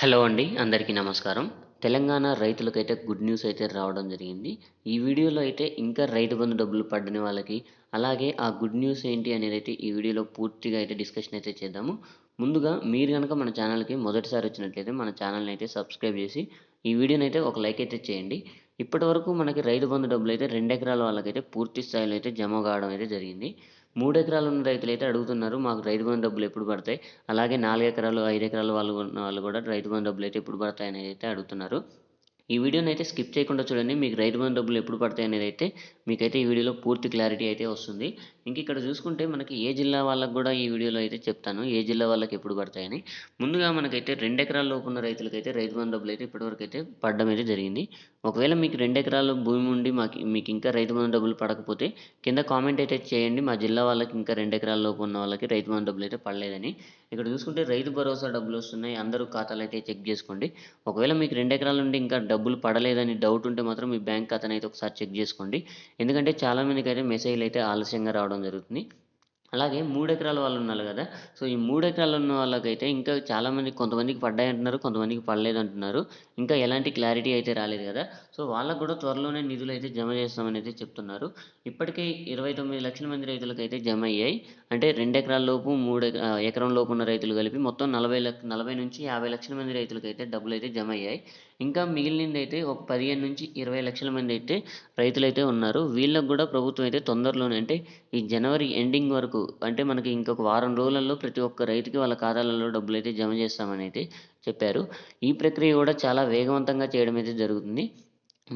Hello అండి అందరికీ నమస్కారం. తెలంగాణ రైతులకైతే గుడ్ న్యూస్ అయితే రావడం జరిగింది. ఈ వీడియోలో అయితే ఇంకా రైతు బంధు డబ్బులు పడ్డని వాళ్ళకి అలాగే ఆ గుడ్ న్యూస్ ఏంటి అనేది అయితే ఈ వీడియోలో పూర్తిగా అయితే డిస్కషన్ అయితే చేద్దాము. ముందుగా మీరు కనుక మన ఛానల్కి మొదటిసారి వచ్చినట్లయితే మన ఛానల్ని అయితే సబ్స్క్రైబ్ చేసి ఈ వీడియోని అయితే ఒక లైక్ అయితే చేయండి. ఇప్పటి వరకు మనకి రైతు బంధు డబ్బులు అయితే రెండు ఎకరాల వాళ్ళకైతే పూర్తి స్థాయిలో అయితే జమ కావడం అయితే జరిగింది. మూడు ఎకరాలు ఉన్న రైతులు అయితే అడుగుతున్నారు మాకు రైతు బంధు డబ్బులు ఎప్పుడు పడతాయి? అలాగే నాలుగు ఎకరాలు ఐదు ఎకరాలు వాళ్ళు ఉన్న వాళ్ళు కూడా రైతు బంధు డబ్బులు అయితే ఎప్పుడు పడతాయి అనేది అయితే అడుగుతున్నారు. ఈ వీడియోని అయితే స్కిప్ చేయకుండా చూడండి మీకు రైతు బంధు డబ్బులు ఎప్పుడు పడతాయి అనేది అయితే మీకైతే ఈ వీడియోలో పూర్తి క్లారిటీ అయితే వస్తుంది. ఇంక ఇక్కడ చూసుకుంటే మనకి ఏ జిల్లా వాళ్ళకి కూడా ఈ వీడియోలో అయితే చెప్తాను. ఏ జిల్లా వాళ్ళకి ఎప్పుడు పడతాయని. ముందుగా మనకైతే రెండు ఎకరాల లోపు ఉన్న రైతులకైతే రైతు బంధు డబ్బులు అయితే ఇప్పటివరకు అయితే పడడం అయితే జరిగింది. ఒకవేళ మీకు రెండు ఎకరాల భూమి ఉండి మాకు మీకు ఇంకా రైతు బంధు డబ్బులు పడకపోతే కింద కామెంట్ అయితే చేయండి. మా జిల్లా వాళ్ళకి ఇంకా రెండు ఎకరాల లోపు ఉన్న వాళ్ళకి రైతు బంధు డబ్బులు అయితే పడలేదని. ఇక్కడ చూసుకుంటే రైతు భరోసా డబ్బులు వస్తున్నాయి. అందరూ ఖాతాలు అయితే చెక్ చేసుకోండి. ఒకవేళ మీకు రెండు ఎకరాల నుండి ఇంకా డబ్బులు పడలేదని డౌట్ ఉంటే మాత్రం మీ బ్యాంక్ ఖాతాను అయితే ఒకసారి చెక్ చేసుకోండి. ఎందుకంటే చాలామందికి అయితే మెసేజ్లు అయితే ఆలస్యంగా రావడం జరుగుతుంది. అలాగే మూడు ఎకరాల వాళ్ళు ఉన్నారు కదా సో ఈ మూడు ఎకరాలు ఉన్న వాళ్ళకైతే ఇంకా చాలామంది కొంతమందికి పడ్డాయి అంటున్నారు కొంతమందికి పడలేదు అంటున్నారు. ఇంకా ఎలాంటి క్లారిటీ అయితే రాలేదు కదా సో వాళ్ళకు కూడా త్వరలోనే నిధులు అయితే జమ చేస్తామని అయితే చెప్తున్నారు. ఇప్పటికే ఇరవై తొమ్మిది లక్షల మంది రైతులకు అయితే జమ అయ్యాయి. అంటే రెండు ఎకరాల లోపు మూడు ఎకరం లోపు ఉన్న రైతులు కలిపి మొత్తం నలభై లక్ష నలభై నుంచి యాభై లక్షల మంది రైతులకు అయితే డబ్బులు అయితే జమ అయ్యాయి. ఇంకా మిగిలినది అయితే ఒక పదిహేను నుంచి ఇరవై లక్షల మంది అయితే రైతులైతే ఉన్నారు. వీళ్ళకు కూడా ప్రభుత్వం అయితే తొందరలోనే అంటే ఈ జనవరి ఎండింగ్ వరకు అంటే మనకి ఇంకొక వారం రోజులలో ప్రతి ఒక్క రైతుకి వాళ్ళ ఖాతాలలో డబ్బులు అయితే జమ చేస్తామని అయితే చెప్పారు. ఈ ప్రక్రియ కూడా చాలా వేగవంతంగా చేయడం అయితే జరుగుతుంది.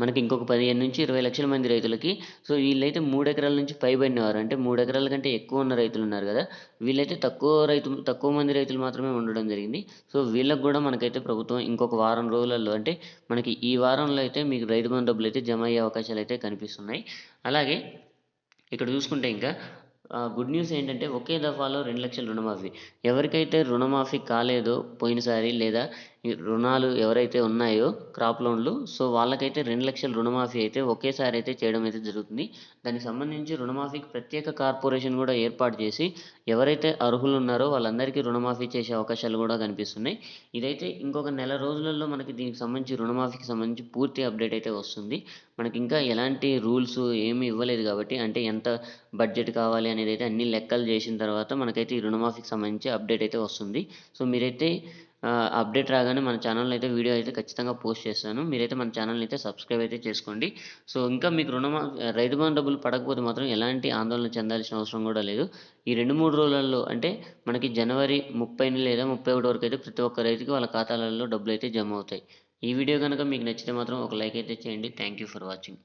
మనకి ఇంకొక పదిహేను నుంచి ఇరవై లక్షల మంది రైతులకి సో వీళ్ళైతే మూడు ఎకరాల నుంచి పైబడినవారు అంటే మూడు ఎకరాల కంటే ఎక్కువ ఉన్న రైతులు ఉన్నారు కదా. వీళ్ళైతే తక్కువ రైతు తక్కువ మంది రైతులు మాత్రమే ఉండడం జరిగింది. సో వీళ్ళకి కూడా మనకైతే ప్రభుత్వం ఇంకొక వారం రోజులలో అంటే మనకి ఈ వారంలో అయితే మీకు రైతు బంధు డబ్బులు అయితే జమ అయ్యే అవకాశాలు అయితే కనిపిస్తున్నాయి. అలాగే ఇక్కడ చూసుకుంటే ఇంకా గుడ్ న్యూస్ ఏంటంటే ఒకే దఫాలో రెండు లక్షల రుణమాఫీ. ఎవరికైతే రుణమాఫీ కాలేదో పోయినసారి లేదా రుణాలు ఎవరైతే ఉన్నాయో క్రాప్ లోన్లు సో వాళ్ళకైతే రెండు లక్షల రుణమాఫీ అయితే ఒకేసారి అయితే చేయడం అయితే జరుగుతుంది. దానికి సంబంధించి రుణమాఫీకి ప్రత్యేక కార్పొరేషన్ కూడా ఏర్పాటు చేసి ఎవరైతే అర్హులు ఉన్నారో వాళ్ళందరికీ రుణమాఫీ చేసే అవకాశాలు కూడా కనిపిస్తున్నాయి. ఇదైతే ఇంకొక నెల రోజులలో మనకి దీనికి సంబంధించి రుణమాఫీకి సంబంధించి పూర్తి అప్డేట్ అయితే వస్తుంది. మనకి ఇంకా ఎలాంటి రూల్స్ ఏమీ ఇవ్వలేదు కాబట్టి అంటే ఎంత బడ్జెట్ కావాలి అనేది అయితే అన్ని లెక్కలు చేసిన తర్వాత మనకైతే ఈ రుణమాఫీకి సంబంధించి అప్డేట్ అయితే వస్తుంది. సో మీరైతే అప్డేట్ రాగానే మన ఛానల్లో అయితే వీడియో అయితే ఖచ్చితంగా పోస్ట్ చేస్తాను. మీరైతే మన ఛానల్ని అయితే సబ్స్క్రైబ్ అయితే చేసుకోండి. సో ఇంకా మీకు రుణమా రైతు బంధు డబ్బులు పడకపోతే మాత్రం ఎలాంటి ఆందోళన చెందాల్సిన అవసరం కూడా లేదు. ఈ రెండు మూడు రోజులలో అంటే మనకి జనవరి ముప్పై లేదా ముప్పై ఒకటి వరకు అయితే ప్రతి ఒక్క రైతుకి వాళ్ళ ఖాతాలలో డబ్బులు అయితే జమ అవుతాయి. ఈ వీడియో కనుక మీకు నచ్చితే మాత్రం ఒక లైక్ అయితే చేయండి. Thank you for watching